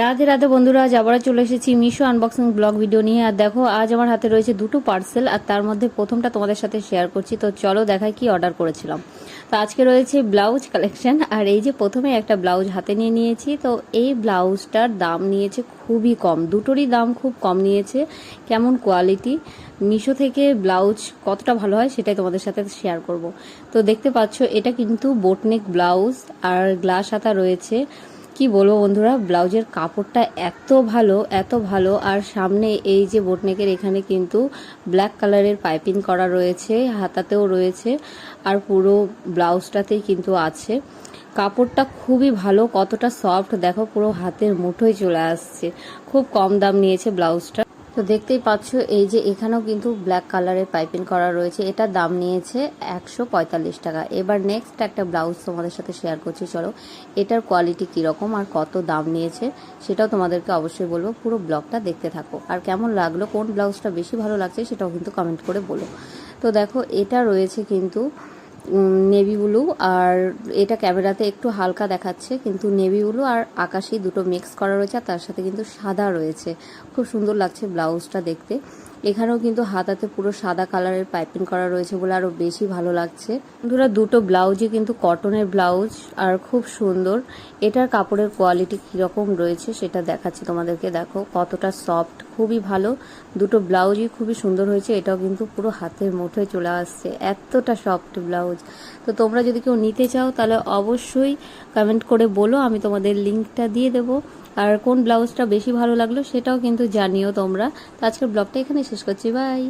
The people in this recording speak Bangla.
রাধে রাধে বন্ধুরা, আজ আবার চলে এসেছি মিশো আনবক্সিং ব্লগ ভিডিও নিয়ে। আর দেখো, আজ আমার হাতে রয়েছে দুটো পার্সেল আর তার মধ্যে প্রথমটা তোমাদের সাথে শেয়ার করছি। তো চলো দেখাই কি অর্ডার করেছিলাম। তো আজকে রয়েছে ব্লাউজ কালেকশন আর এই যে প্রথমে একটা ব্লাউজ হাতে নিয়ে নিয়েছি। তো এই ব্লাউজটার দাম নিয়েছে খুবই কম, দুটোরই দাম খুব কম নিয়েছে। কেমন কোয়ালিটি মিশো থেকে ব্লাউজ কতটা ভালো হয় সেটাই তোমাদের সাথে শেয়ার করব। তো দেখতে পাচ্ছ, এটা কিন্তু বোটনেক ব্লাউজ আর গ্লাস হাতা রয়েছে। কি বলব বন্ধুরা, ব্লাউজের কাপড়টা এত ভালো এত ভালো। আর সামনে এই যে বোটনেকের এখানে কিন্তু ব্ল্যাক কালারের পাইপিং করা রয়েছে, হাতাতেও রয়েছে, আর পুরো ব্লাউজটাতেই কিন্তু আছে। কাপড়টা খুবই ভালো, কতটা সফট দেখো পুরো হাতের মুঠোয় চলে আসছে। খুব কম দাম নিয়েছে ব্লাউজটা। তো দেখতেই পাচ্ছ, এই যে এখানেও কিন্তু ব্ল্যাক কালারের পাইপিং করা রয়েছে। এটার দাম নিয়েছে একশো পঁয়তাল্লিশ টাকা। এবার নেক্সট একটা ব্লাউজ তোমাদের সাথে শেয়ার করছি, চলো। এটার কোয়ালিটি কীরকম আর কত দাম নিয়েছে, সেটাও তোমাদেরকে অবশ্যই বলব। পুরো ব্লগটা দেখতে থাকো। আর কেমন লাগল, কোন ব্লাউজটা বেশি ভালো লাগছে, সেটাও কিন্তু কমেন্ট করে বলো। তো দেখো, এটা রয়েছে কিন্তু নেভি ব্লু, আর এটা ক্যামেরাতে একটু হালকা দেখাচ্ছে, কিন্তু নেভি ব্লু আর আকাশি দুটো মিক্স করা রয়েছে, আর তার সাথে কিন্তু সাদা রয়েছে। খুব সুন্দর লাগছে ব্লাউজটা দেখতে। এখানেও কিন্তু হাতাতে পুরো সাদা কালারের পাইপিং করা রয়েছে বলে আরও বেশি ভালো লাগছে। বন্ধুরা, দুটো ব্লাউজই কিন্তু কটনের ব্লাউজ আর খুব সুন্দর। এটার কাপড়ের কোয়ালিটি কীরকম রয়েছে সেটা দেখাচ্ছি তোমাদেরকে। দেখো, কতটা সফট খুবই ভালো। দুটো ব্লাউজই খুবই সুন্দর হয়েছে, এটাও কিন্তু পুরো হাতের মুঠোয় চলে আসছে। এতটা সফট ব্লাউজ তো তোমরা যদি কেউ নিতে চাও তাহলে অবশ্যই কমেন্ট করে বলো, আমি তোমাদের লিঙ্কটা দিয়ে দেবো। আর কোন ব্লাউজটা বেশি ভালো লাগল সেটাও কিন্তু জানিও তোমরা। তো আজকের ব্লগটা এখানে শেষ করছি বাই